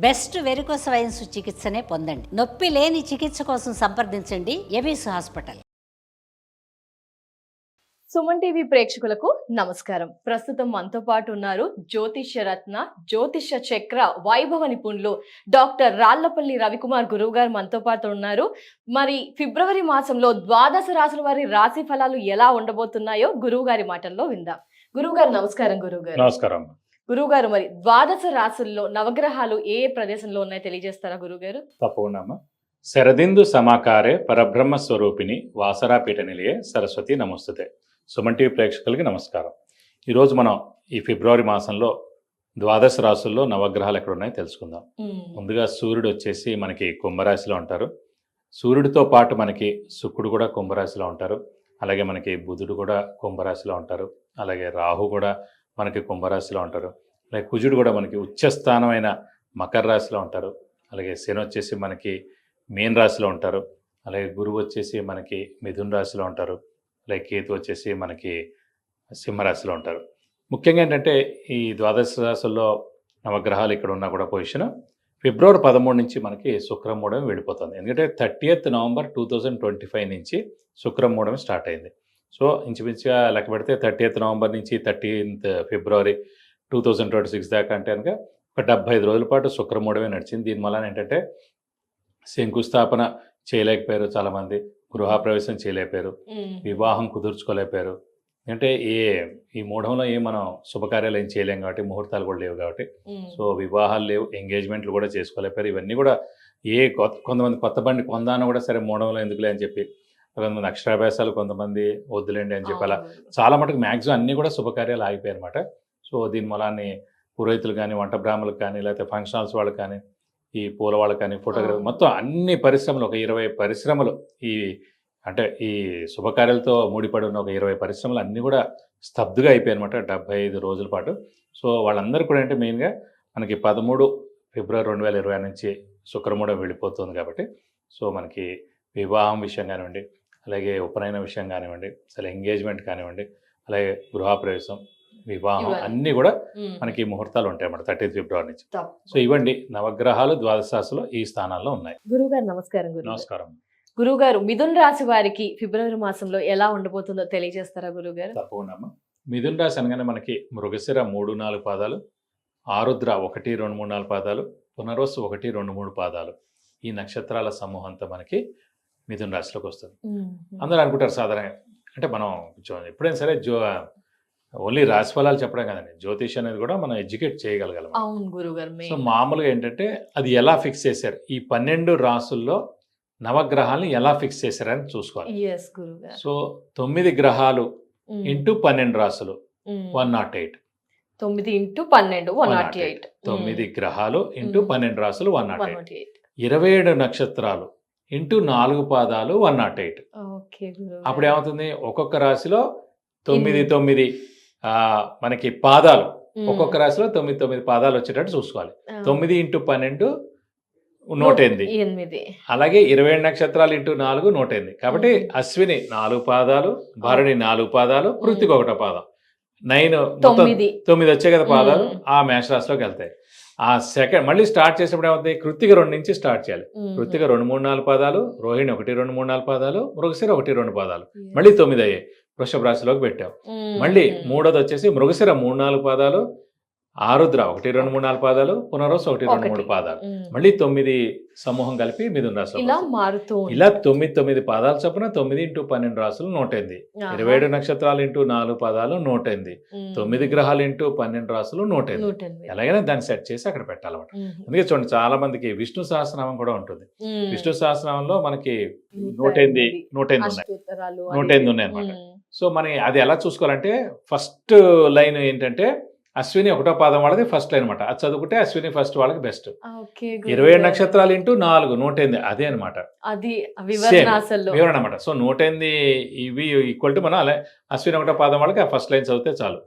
Best varicose wines చికిత్సనే పొందండి. నొప్పి లేని చికిత్స కోసం సంప్రదించండి. ఎబిస్ హాస్పిటల్. సుమన్ టీవీ ప్రేక్షకులకు నమస్కారం. ప్రస్తుతం మనతో పాటు ఉన్నారు జ్యోతిష్య రత్న జ్యోతిష చక్ర వైభవ నిపుణులు డాక్టర్ రాళ్ళపల్లి రవికుమార్ గురువు గారు మనతో పాటు ఉన్నారు. మరి ఫిబ్రవరి మాసంలో ద్వాదశ రాసుల వారి రాశి ఫలాలు ఎలా ఉండబోతున్నాయో గురువు గారి మాటల్లో విందాం. గురువు గారు నమస్కారం గురువు గారు. నమస్కారం. గురువు గారు మరి ద్వాదశ రాసుల్లో నవగ్రహాలు ఏ ఏ ప్రదేశంలో ఉన్నాయో తెలియజేస్తారా గురువు గారు తప్పకుండా అమ్మా. శరదిందు సమాకారే పరబ్రహ్మ స్వరూపిణి వాసరాపీఠ నిలయే సరస్వతి నమస్తుతే. సుమన్ టీవీ ప్రేక్షకులకి నమస్కారం. ఈరోజు మనం ఈ ఫిబ్రవరి మాసంలో ద్వాదశ రాసుల్లో నవగ్రహాలు ఎక్కడ ఉన్నాయో తెలుసుకుందాం ముందుగా సూర్యుడు వచ్చేసి మనకి కుంభరాశిలో ఉంటారు. సూర్యుడితో పాటు మనకి శుక్రుడు కూడా కుంభరాశిలో ఉంటారు. అలాగే మనకి బుధుడు కూడా కుంభరాశిలో ఉంటారు. అలాగే రాహు కూడా మనకి కుంభరాశిలో ఉంటారు. అలాగే కుజుడు కూడా మనకి ఉచ్చస్థానమైన మకర రాశిలో ఉంటారు. అలాగే శని వచ్చేసి మనకి మీన రాశిలో ఉంటారు. అలాగే గురువు వచ్చేసి మనకి మిథున రాశిలో ఉంటారు. అలాగే కేతు వచ్చేసి మనకి సింహరాశిలో ఉంటారు. ముఖ్యంగా ఏంటంటే ఈ ద్వాదశ రాశుల్లో నవగ్రహాలు ఇక్కడ ఉన్నా కూడా పొజిషన్ ఫిబ్రవరి పదమూడు నుంచి మనకి శుక్రం వెళ్ళిపోతుంది ఎందుకంటే thirtieth November two thousand twenty five నుంచి శుక్రం స్టార్ట్ అయింది. సో ఇంచుమించుగా లెక్క పెడితే థర్టీయత్ నవంబర్ నుంచి thirteenth February two thousand twenty six దాకా అంటే కనుక ఒక డెబ్బై ఐదు రోజుల పాటు శుక్రమూడమే నడిచింది. దీని వలన ఏంటంటే శంకుస్థాపన చేయలేకపోయారు చాలామంది. గృహప్రవేశం చేయలేకపోయారు. వివాహం కుదుర్చుకోలేకపోయారు. అంటే ఏ ఈ మూఢంలో ఏ మనం శుభకార్యాలు ఏం చేయలేం కాబట్టి ముహూర్తాలు కూడా లేవు కాబట్టి. సో వివాహాలు లేవు ఎంగేజ్మెంట్లు కూడా చేసుకోలేకపోయారు. ఇవన్నీ కూడా ఏ కొత్త కొంతమంది కొత్త బండి కొందాను కూడా సరే మూఢంలో ఎందుకులే అని చెప్పి కొంతమంది అక్షరాభ్యాసాలు కొంతమంది వద్దులేండి అని చెప్పి అలా చాలా మటుకు మ్యాక్సిమం అన్నీ కూడా శుభకార్యాలు ఆగిపోయాయి అనమాట సో దీని మూలాన్ని పురోహితులు కానీ వంట బ్రాహ్మణులకు కానీ లేకపోతే ఫంక్షన్ హాల్స్ వాళ్ళకి కానీ ఈ పూల వాళ్ళకి కానీ ఫోటోగ్రఫీ. మొత్తం అన్ని పరిశ్రమలు ఒక ఇరవై పరిశ్రమలు ఈ అంటే ఈ శుభకార్యాలతో ముడిపడి ఉన్న ఒక ఇరవై పరిశ్రమలు అన్నీ కూడా స్తబ్దుగా అయిపోయాయి అనమాట డెబ్బై ఐదు రోజుల పాటు. సో వాళ్ళందరూ కూడా అంటే మెయిన్గా మనకి పదమూడు ఫిబ్రవరి రెండు వేల ఇరవై నుంచి శుక్రమూఢం వెళ్ళిపోతుంది కాబట్టి. సో మనకి వివాహం విషయం కానివ్వండి అలాగే ఉపనయన విషయం కానివ్వండి అసలు ఎంగేజ్మెంట్ కానివ్వండి అలాగే గృహప్రవేశం వివాహం. అన్నీ కూడా మనకి ముహూర్తాలు ఉంటాయి అన్నమాట థర్టీన్త్ ఫిబ్రవరి నుంచి. సో ఇవ్వండి నవగ్రహాలు ద్వాదశాసులో ఈ స్థానాల్లో ఉన్నాయి. గురువు గారు నమస్కారం నమస్కారం. గురువు గారు మిథున్ రాశి వారికి ఫిబ్రవరి మాసంలో ఎలా ఉండబోతుందో తెలియజేస్తారా గురువు గారు తప్పకుండా మిథున రాశి అనగానే మనకి మృగశిర మూడు నాలుగు పాదాలు ఆరుద్ర ఒకటి రెండు మూడు నాలుగు పాదాలు పునర్వసు ఒకటి రెండు మూడు పాదాలు. ఈ నక్షత్రాల సమూహం అంతా మనకి మిథున రాశిలోకి వస్తుంది. అందరూ అనుకుంటారు సాధారణంగా. అంటే మనం కొంచెం ఎప్పుడైనా సరే జో ఓన్లీ రాశి ఫలాలు చెప్పడం కదండి. జ్యోతిష్ అనేది కూడా మనం ఎడ్యుకేట్ చేయగలగాలి అవును సో మామూలుగా ఏంటంటే అది ఎలా ఫిక్స్ చేశారు? ఈ పన్నెండు రాసుల్లో నవగ్రహాలను ఎలా ఫిక్స్ చేశారని చూసుకోవాలి. సో తొమ్మిది గ్రహాలు. ఇంటూ పన్నెండు రాసులు. One nought eight. తొమ్మిది ఇంటూ పన్నెండు వన్ నాట్ 108. ఎయిట్. తొమ్మిది గ్రహాలు ఇంటూ. పన్నెండు రాసులు వన్ నాట్ ఎయిట్. ఇరవై ఏడు నక్షత్రాలు ఇంటూ నాలుగు పాదాలు వన్ నాట్ ఎయిట్. అప్పుడు ఏమవుతుంది ఒక్కొక్క రాశిలో తొమ్మిది. తొమ్మిది ఆ, మనకి పాదాలు. ఒక్కొక్క రాశిలో తొమ్మిది తొమ్మిది పాదాలు వచ్చేటట్టు చూసుకోవాలి. తొమ్మిది ఇంటూ పన్నెండు నూట ఎనిమిది. అలాగే ఇరవై ఏడు నక్షత్రాలు ఇంటూ నాలుగు నూట ఎనిమిది. కాబట్టి. అశ్విని నాలుగు పాదాలు భరణి నాలుగు పాదాలు కృతిక ఒకటో పాదం. నైన్ మొత్తం తొమ్మిది. వచ్చాయి కదా పాదాలు. ఆ మేష రాశిలోకి వెళ్తాయి. ఆ సెకండ్ మళ్ళీ స్టార్ట్ చేసినప్పుడు ఏమవుతాయి కృతిక రెండు నుంచి స్టార్ట్ చేయాలి. కృతిక రెండు మూడు నాలుగు పాదాలు రోహిణి ఒకటి రెండు మూడు నాలుగు పాదాలు మృగశిర ఒకటి రెండు పాదాలు. మళ్ళీ తొమ్మిది అయ్యాయి వృషభ రాశిలోకి పెట్టాం ఉమ్. మళ్ళీ మూడోది వచ్చేసి మృగశిర మూడు నాలుగు పాదాలు ఆరుద్ర ఒకటి రెండు మూడు నాలుగు పాదాలు పునరోస్ ఒకటి రెండు. మూడు పాదాలు. మళ్ళీ తొమ్మిది సమూహం కలిపి మిథున రాశిలో ఇలా మారుతూ. ఇలా తొమ్మిది తొమ్మిది పాదాలు చొప్పున తొమ్మిది ఇంటూ పన్నెండు రాసులు నూట ఎనిమిది ఆహా. ఇరవై ఏడు నక్షత్రాలు ఇంటూ నాలుగు పాదాలు నూట ఎనిమిది ఉమ్. తొమ్మిది గ్రహాలు ఇంటూ పన్నెండు రాసులు నూట ఎనిమిది నూట ఎనిమిది. ఎలాగైనా దాన్ని సెట్ చేసి అక్కడ పెట్టాలన్నమాట. అందుకే చూడండి చాలా మందికి విష్ణు సహస్రనామం కూడా ఉంటుంది. విష్ణు సహస్రనామంలో మనకి నూట నూట ఎనిమిది ఎనిమిది. నూట ఎనిమిది ఉన్నాయి అష్టోత్తరాలు నూట అది ఎనిమిది ఉన్నాయి అన్నమాట. ఉమ్. సో మనం అది ఎలా చూసుకోవాలంటే ఫస్ట్ లైన్ ఏంటంటే అశ్విని ఒకటో పాదం వాళ్ళది ఫస్ట్ లైన్ అనమాట అది చదువుకుంటే అశ్విని ఫస్ట్ వాళ్ళకి బెస్ట్ ఓకే ఇరవై ఏడు. నక్షత్రాలు ఇంటూ నాలుగు నూట ఎనిమిది అదే అనమాట అది వివరణ అనమాట సో నూట ఎనిమిది ఇవి ఈక్వల్ టు మనం అలా అశ్విని ఒకటో పాదం వాళ్ళకి ఆ ఫస్ట్ లైన్ చదివితే చాలు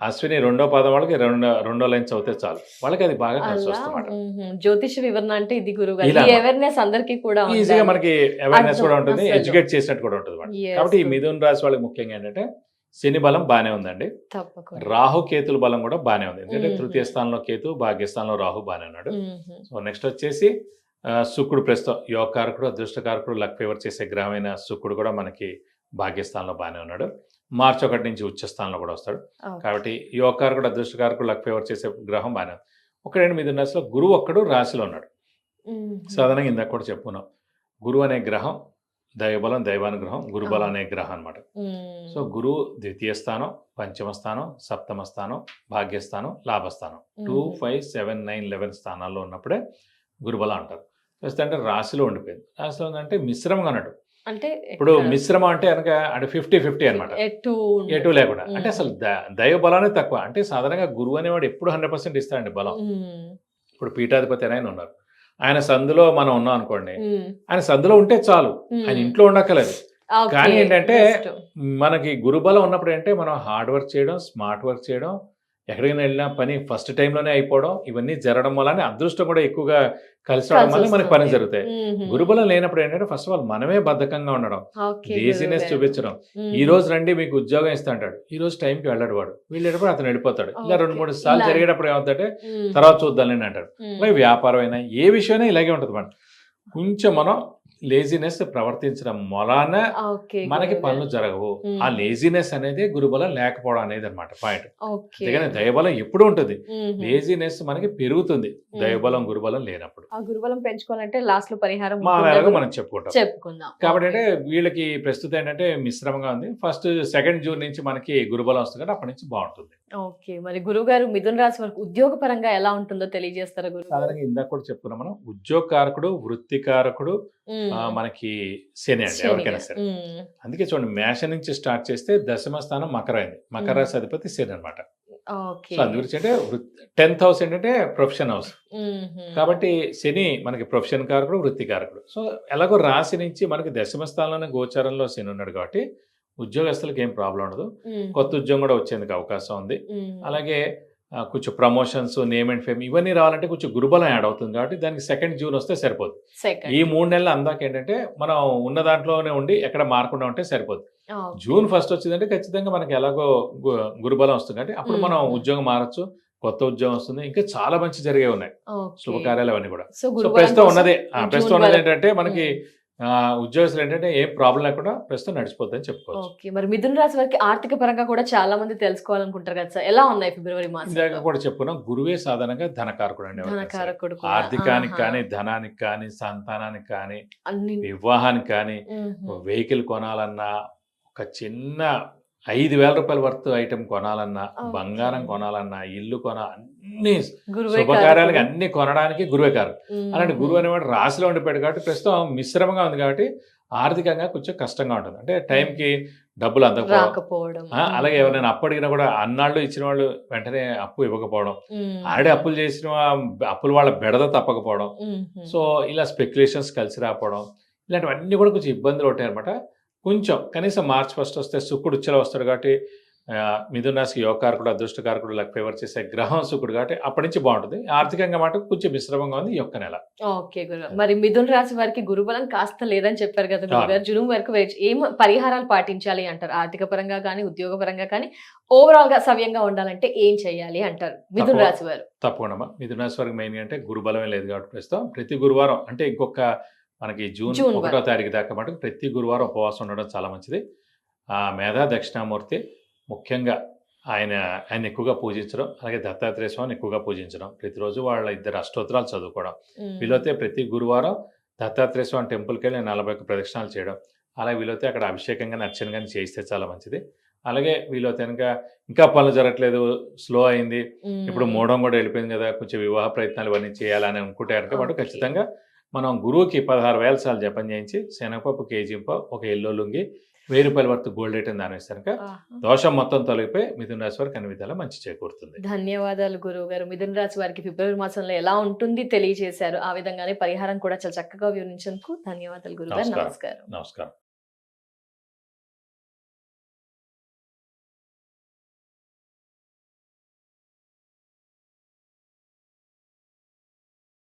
అశ్విని రెండో పాదం వాళ్ళకి రెండో రెండో లైన్ చదివితే చాలు వాళ్ళకి అది బాగా కలిసి వస్తుంది. జ్యోతిష వివరణ అంటే ఇది గురువు. అవేర్నెస్ అందరికీ కూడా ఈజీగా. మనకి అవేర్నెస్ కూడా ఉంటుంది. ఎడ్యుకేట్ చేసినట్టు కూడా ఉంటుంది కాబట్టి ఈ. మిథున్ రాశి వాళ్ళకి ముఖ్యంగా ఏంటంటే శని బలం బాగానే ఉందండి. రాహు కేతుల బలం కూడా బాగానే ఉంది. ఎందుకంటే. తృతీయ స్థానంలో కేతు భాగ్యస్థానంలో రాహు బాగానే ఉన్నాడు. సో నెక్స్ట్ వచ్చేసి శుక్రుడు ప్రస్తుతం యోగకారకుడు అదృష్టకారకుడు లక్ ఫేవర్ చేసే గ్రహమైన శుక్రుడు కూడా మనకి భాగ్యస్థానంలో బాగానే ఉన్నాడు. మార్చి ఒకటి నుంచి ఉచ్చ స్థానంలో కూడా వస్తాడు. కాబట్టి యోగకారకుడు అదృష్టకారకుడు లక్ ఫేవర్ చేసే గ్రహం బాగానే ఉంది. ఒక రెండు మీద రాశిలో గురువు ఒక్కడు రాశిలో ఉన్నాడు. సాధారణంగా ఇందాక కూడా చెప్పుకున్నాం. గురువు అనే గ్రహం దైవబలం దైవానుగ్రహం గురుబలం అనే గ్రహం అన్నమాట. మ్మ్. సో గురువు ద్వితీయ స్థానం పంచమ స్థానం సప్తమ స్థానం భాగ్యస్థానం లాభస్థానం. Two. Five seven nine eleven స్థానాల్లో ఉన్నప్పుడే గురుబలం అంటారు. అంటే రాశిలో ఉండిపోయింది. రాశిలో ఉందంటే మిశ్రమంగా అన్నట్టు. అంటే ఇప్పుడు? మిశ్రమం అంటే కనుక అంటే ఫిఫ్టీ ఫిఫ్టీ అనమాట ఎటు లేకుండా. అంటే అసలు దైవ బలానే తక్కువ. అంటే సాధారణంగా గురువు అనేవాడు ఎప్పుడు హండ్రెడ్ పర్సెంట్ ఇస్తాడండి బలం. ఇప్పుడు పీఠాధిపతి అని ఉన్నారు. ఆయన సందులో మనం ఉన్నాం అనుకోండి. ఆయన సందులో ఉంటే చాలు. ఆయన ఇంట్లో ఉండక్కలేదు. కానీ ఏంటంటే. మనకి గురుబలం ఉన్నప్పుడు అంటే మనం హార్డ్ వర్క్ చేయడం స్మార్ట్ వర్క్ చేయడం ఎక్కడికైనా వెళ్ళినా పని ఫస్ట్ టైంలోనే అయిపోవడం ఇవన్నీ జరగడం వల్ల అదృష్టం కూడా ఎక్కువగా కలిసి రావడం వల్ల మనకి పని. జరుగుతాయి. గురుబలం లేనప్పుడు ఏంటంటే ఫస్ట్ ఆఫ్ ఆల్ మనమే బద్ధకంగా ఉండడం లేజినెస్. చూపించడం. ఈ రోజు రండి మీకు ఉద్యోగం ఇస్తా అంటాడు ఈ రోజు టైంకి వెళ్ళాడు వాడు వెళ్ళేటప్పుడు అతను వెళ్ళిపోతాడు ఇలా రెండు. మూడు సార్లు. జరిగేటప్పుడు ఏమవుతుందంటే మ్మ్. తర్వాత చూద్దాంలేండి అంటాడు. అలాగే వ్యాపారం అయినా ఏ విషయమైనా ఇలాగే ఉంటుంది మనం కొంచెం మనం లేజినెస్ ప్రవర్తించడం మొలాన మనకి. పనులు జరగవు. ఆ లేజినెస్ అనేది గురుబలం లేకపోవడం అనేది అనమాట పాయింట్. అందుకని దయబలం ఎప్పుడు ఉంటుంది. లేజినెస్ మనకి పెరుగుతుంది. దయబలం గురుబలం లేనప్పుడు. ఆ గురుబలం పెంచుకోవాలంటే లాస్ట్లో పరిహారం మనం చెప్పుకుంటాం. చెప్పుకుందాం. కాబట్టి. అంటే వీళ్ళకి ప్రస్తుతం ఏంటంటే మిశ్రమంగా ఉంది. ఫస్ట్ సెకండ్ జూన్ నుంచి మనకి గురుబలం వస్తుంది కాబట్టి అప్పటి నుంచి బాగుంటుంది. ఓకే మరి గురువు గారు మిథున రాశి వరకు ఉద్యోగ పరంగా ఎలా ఉంటుందో తెలియజేస్తారా గురువు? సాధారణంగా ఇందాక కూడా చెప్పుకున్నాం మనం. ఉద్యోగకారకుడు వృత్తికారకుడు ఆ, మనకి శని అండి ఎవరికైనా సరే. అందుకే చూడండి మేష నుంచి స్టార్ట్ చేస్తే దశమ స్థానం మకర అయింది. మకర రాశి అధిపతి శని అనమాట సో అందు గురించి అంటే టెన్త్ హౌస్ ఏంటంటే ప్రొఫెషన్ హౌస్. కాబట్టి శని మనకి ప్రొఫెషన్ కారకుడు వృత్తి కారకుడు. సో ఎలాగో రాశి నుంచి మనకి దశమ స్థానంలోనే గోచారంలో శని ఉన్నాడు కాబట్టి ఉద్యోగస్తులకు ఏం ప్రాబ్లం ఉండదు. కొత్త ఉద్యోగం కూడా వచ్చేందుకు అవకాశం ఉంది. అలాగే కొంచెం ప్రమోషన్స్ నేమ్ అండ్ ఫేమ్ ఇవన్నీ రావాలంటే కొంచెం గురుబలం యాడ్ అవుతుంది కాబట్టి దానికి సెకండ్ జూన్ వస్తే సరిపోతుంది సెకండ్ ఈ మూడు నెలలు అందాక ఏంటంటే మనం ఉన్న దాంట్లోనే ఉండి ఎక్కడ మారకుండా ఉంటే సరిపోతుంది ఓకే. జూన్ ఫస్ట్ వచ్చిందంటే ఖచ్చితంగా మనకి ఎలాగో గురుబలం వస్తుంది కాబట్టి అప్పుడు మనం మ్మ్. ఉద్యోగం మారచ్చు కొత్త ఉద్యోగం వస్తుంది ఇంకా చాలా మంచి జరిగే ఉన్నాయి. శుభకార్యాలు అవన్నీ కూడా సో ప్రస్తుతం ఉన్నదే ప్రస్తుతం ఉన్నది ఏంటంటే మనకి. ఆ, ఉద్యోగస్తులు ఏంటంటే ఏం ప్రాబ్లం లేకుండా ప్రస్తుతం నడిచిపోతుందని చెప్పుకోవచ్చు ఓకే మరి మిథున రాశి వారికి ఆర్థిక పరంగా కూడా చాలా మంది తెలుసుకోవాలనుకుంటారు కదా సార్ ఎలా ఉన్నాయి ఫిబ్రవరి ఇందాక మాసం కూడా చెప్పుకున్నాం గురువే సాధారణంగా ధనకారకుడు అండి. ఆర్థికానికి. కానీ ధనానికి కానీ సంతానానికి కానీ వివాహానికి కానీ. వెహికల్ కొనాలన్నా ఒక చిన్న ఐదు వేల రూపాయల వర్త్ ఐటెం కొనాలన్నా. బంగారం కొనాలన్నా ఇల్లు కొన అన్ని శుభకార్యాలకి. అన్ని కొనడానికి గురువే కారు. అలాంటి గురువు అనేవాడు రాశిలో ఉండిపోయాడు కాబట్టి ప్రస్తుతం మిశ్రమంగా ఉంది కాబట్టి ఆర్థికంగా కొంచెం కష్టంగా ఉంటుంది అంటే టైంకి డబ్బులు అందకపోవడం అలాగే ఎవరైనా అప్పు అడిగినా కూడా అన్నాళ్ళు ఇచ్చిన వాళ్ళు వెంటనే అప్పు ఇవ్వకపోవడం. ఆడే అప్పులు చేసిన అప్పులు వాళ్ళ బెడద తప్పకపోవడం. సో ఇలా స్పెక్యులేషన్స్ కలిసి రాకపోవడం ఇలాంటివన్నీ కూడా కొంచెం ఇబ్బందులు ఉంటాయి అనమాట కొంచెం కనీసం మార్చ్ ఫస్ట్ వస్తే శుక్రుడు ఉచ్చలో వస్తాడు కాబట్టి మిథున రాశికి యోగకారకుడు అదృష్టకారకుడు లక్ ఫేవర్ చేసే గ్రహం శుక్రుడు కాబట్టి అప్పటి నుంచి బాగుంటుంది. ఆర్థికంగా మాట కొంచెం మిశ్రమంగా ఉంది యొక్క నెల. ఓకే గురు. మరి మిథున రాశి వారికి గురుబలం కాస్త లేదని చెప్పారు కదా గురుగారు. జూన్ వరకు ఏం పరిహారాలు పాటించాలి అంటారు? ఆర్థిక పరంగా కానీ ఉద్యోగ పరంగా కానీ ఓవరాల్గా సవ్యంగా ఉండాలంటే ఏం చేయాలి అంటారు మిథున రాశి వారు? తప్పకుండా. మిథున రాశి వారికి మెయిన్ అంటే గురుబలమే లేదు కాబట్టి ప్రస్తుతం. ప్రతి గురువారం అంటే ఇంకొక మనకి జూన్ ఒకటో. తారీఖు దాకా మటుకు ప్రతి గురువారం ఉపవాసం ఉండడం చాలా మంచిది ఆ మేధా దక్షిణామూర్తి ముఖ్యంగా ఆయన ఆయన ఎక్కువగా పూజించడం అలాగే దత్తాత్రేయ స్వామిని ఎక్కువగా పూజించడం ప్రతిరోజు వాళ్ళ ఇద్దరు అష్టోత్తరాలు చదువుకోవడం. వీలైతే ప్రతి గురువారం దత్తాత్రేయ స్వామి టెంపుల్కి వెళ్ళి నలభై ఒక్క ప్రదక్షిణాలు చేయడం అలాగే వీలైతే అక్కడ అభిషేకం కానీ అర్చన కానీ చేయిస్తే చాలా మంచిది అలాగే వీలైతే కనుక ఇంకా పనులు జరగట్లేదు స్లో అయింది. ఇప్పుడు మూడం కూడా వెళ్ళిపోయింది కదా కొంచెం వివాహ ప్రయత్నాలు ఇవన్నీ చేయాలని అనుకుంటే కనుక వాడు. ఖచ్చితంగా మనం గురువుకి పదహారు వేల సార్లు జపం చేయించి శనగపప్పు కేజీంప ఒక ఎల్లో లుంగి వెయ్యి రూపాయల వర్త్ గోల్డ్ ఐటమ్ దాని ఇస్తారు కనుక. దోషం మొత్తం తొలగిపోయి మిథున రాశి వారికి అన్ని విధాలా మంచి చేకూరుతుంది. ధన్యవాదాలు గురువు గారు. మిథున రాశి వారికి ఫిబ్రవరి మాసంలో ఎలా ఉంటుంది తెలియజేశారు ఆ విధంగానే పరిహారం కూడా చాలా చక్కగా వివరించేందుకు ధన్యవాదాలు గురువు గారు. నమస్కారం. నమస్కారం.